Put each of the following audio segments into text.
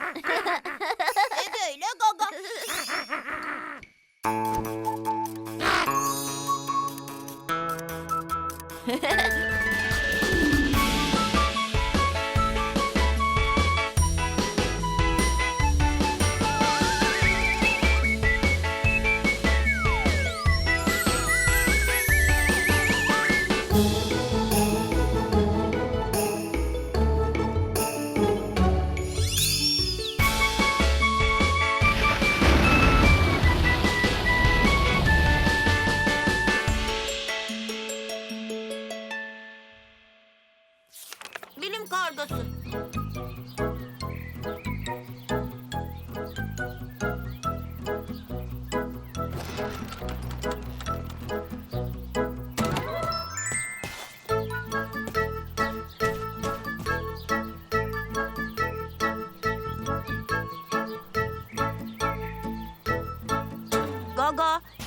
Ege ile Gaga.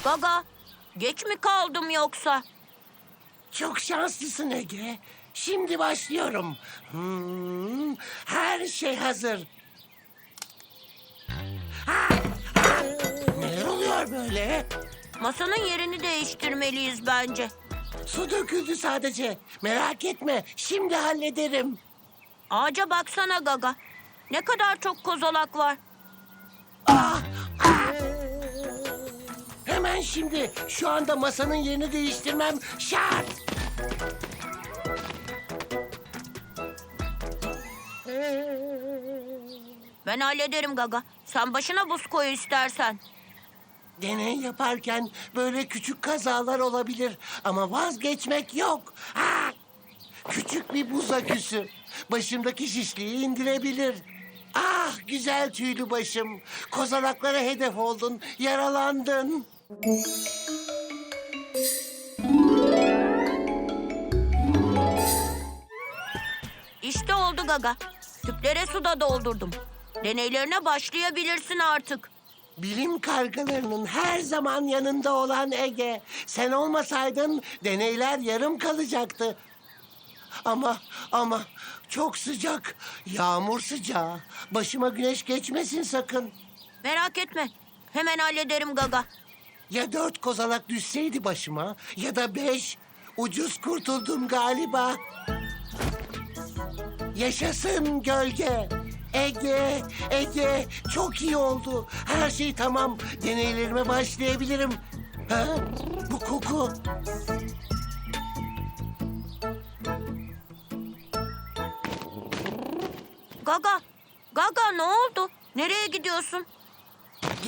Gaga. Geç mi kaldım yoksa? Çok şanslısın Ege. Şimdi başlıyorum. Hmm, her şey hazır. Ha, ha. Neler oluyor böyle? Masanın yerini değiştirmeliyiz bence. Su döküldü sadece. Merak etme, şimdi hallederim. Ağaca baksana Gaga. Ne kadar çok kozalak var. Şimdi, şu anda masanın yerini değiştirmem şart. Ben hallederim Gaga. Sen başına buz koy istersen. Deney yaparken böyle küçük kazalar olabilir ama vazgeçmek yok. Ha! Küçük bir buz aküsü başımdaki şişliği indirebilir. Ah güzel tüylü başım. Kozalaklara hedef oldun, yaralandın. İşte oldu Gaga. Tüplere su da doldurdum. Deneylerine başlayabilirsin artık. Bilim kargalarının her zaman yanında olan Ege. Sen olmasaydın deneyler yarım kalacaktı. Ama ama çok sıcak. Yağmur sıcağı. Başıma güneş geçmesin sakın. Merak etme. Hemen hallederim Gaga. Ya dört kozalak düşseydi başıma ya da beş. Ucuz kurtuldum galiba. Yaşasın gölge. Ege, Ege çok iyi oldu. Her şey tamam. Deneylerime başlayabilirim. Ha? Bu koku. Gaga, Gaga ne oldu? Nereye gidiyorsun?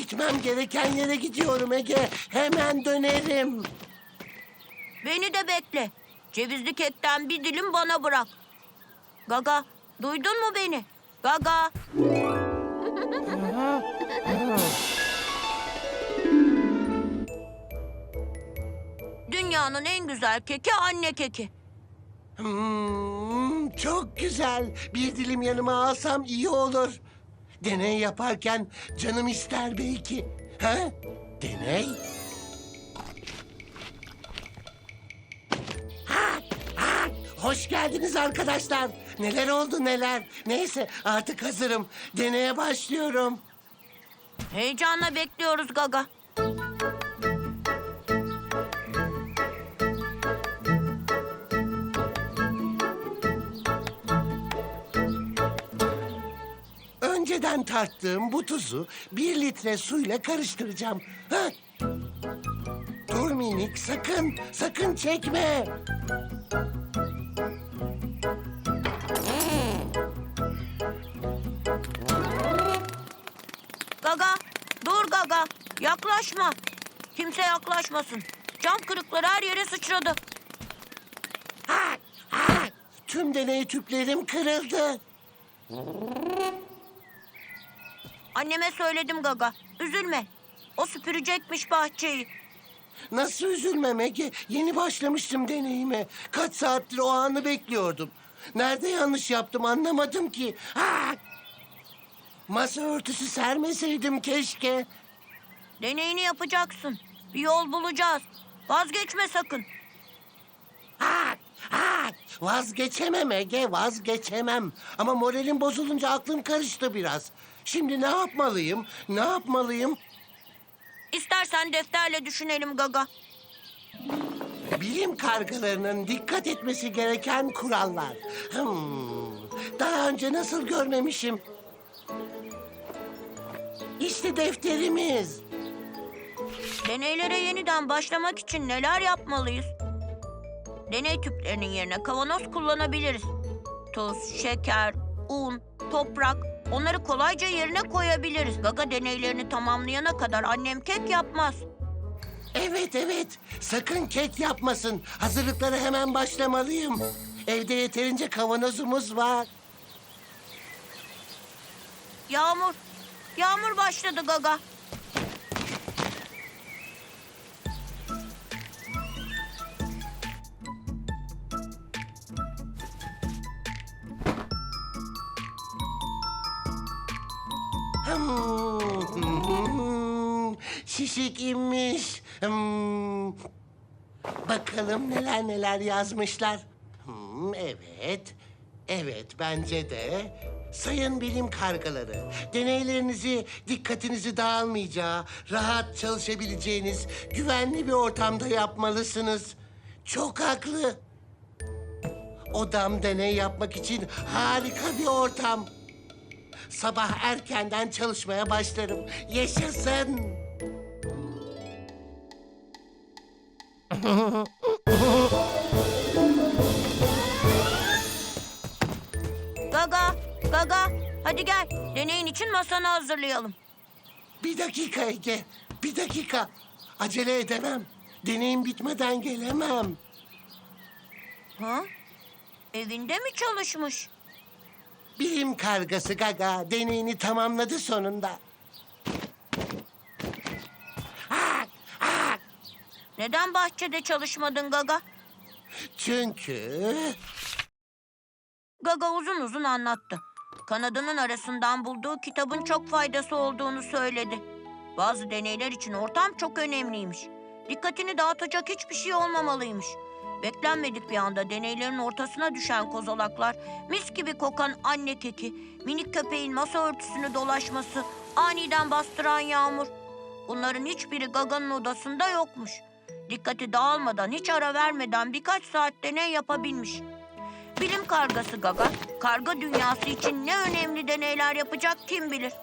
Gitmem gereken yere gidiyorum Ege. Hemen dönerim. Beni de bekle. Cevizli kekten bir dilim bana bırak. Gaga, duydun mu beni? Gaga. Dünyanın en güzel keki anne keki. Hmm, çok güzel. Bir dilim yanıma alsam iyi olur. Deney yaparken canım ister belki. Ha? Deney? Ha, ha, hoş geldiniz arkadaşlar. Neler oldu neler. Neyse artık hazırım. Deneye başlıyorum. Heyecanla bekliyoruz Gaga. Önceden tarttığım bu tuzu bir litre suyla karıştıracağım. Ha? Dur minik sakın, sakın çekme. Gaga, dur Gaga. Yaklaşma. Kimse yaklaşmasın. Cam kırıkları her yere sıçradı. Tüm deney tüplerim kırıldı. Anneme söyledim Gaga. Üzülme. O süpürecekmiş bahçeyi. Nasıl üzülmem Ege? Yeni başlamıştım deneyime. Kaç saattir o anı bekliyordum. Nerede yanlış yaptım anlamadım ki. Ha! Masa örtüsü sermeseydim keşke. Deneyini yapacaksın. Bir yol bulacağız. Vazgeçme sakın. Ha! Ha! Vazgeçemem Ege, vazgeçemem. Ama moralim bozulunca aklım karıştı biraz. Şimdi ne yapmalıyım, ne yapmalıyım? İstersen defterle düşünelim Gaga. Bilim kargalarının dikkat etmesi gereken kurallar. Hmm, daha önce nasıl görmemişim? İşte defterimiz. Deneylere yeniden başlamak için neler yapmalıyız? Deney tüplerinin yerine kavanoz kullanabiliriz. Tuz, şeker, un, toprak onları kolayca yerine koyabiliriz. Gaga deneylerini tamamlayana kadar annem kek yapmaz. Evet evet, sakın kek yapmasın. Hazırlıklara hemen başlamalıyım. Evde yeterince kavanozumuz var. Yağmur, yağmur başladı Gaga. Şişik inmiş. Hmm. Bakalım neler neler yazmışlar. Hmm, evet, evet bence de. Sayın bilim kargaları, deneylerinizi dikkatinizi dağılmayacağı, rahat çalışabileceğiniz, güvenli bir ortamda yapmalısınız. Çok haklı. Odam deney yapmak için harika bir ortam. Sabah erkenden çalışmaya başlarım. Yaşasın. Gaga, Gaga hadi gel. Deneyin için masanı hazırlayalım. Bir dakika Ege, bir dakika. Acele edemem. Deneyim bitmeden gelemem. Ha? Evinde mi çalışmış? Bilim kargası Gaga deneyini tamamladı sonunda. Neden bahçede çalışmadın Gaga? Çünkü Gaga uzun uzun anlattı. Kanadının arasından bulduğu kitabın çok faydası olduğunu söyledi. Bazı deneyler için ortam çok önemliymiş. Dikkatini dağıtacak hiçbir şey olmamalıymış. Beklenmedik bir anda deneylerin ortasına düşen kozalaklar, mis gibi kokan anne keki, minik köpeğin masa örtüsünü dolaşması, aniden bastıran yağmur. Bunların hiçbiri Gaga'nın odasında yokmuş. Dikkati dağılmadan, hiç ara vermeden birkaç saat deney yapabilmiş. Bilim kargası Gaga, karga dünyası için ne önemli deneyler yapacak kim bilir.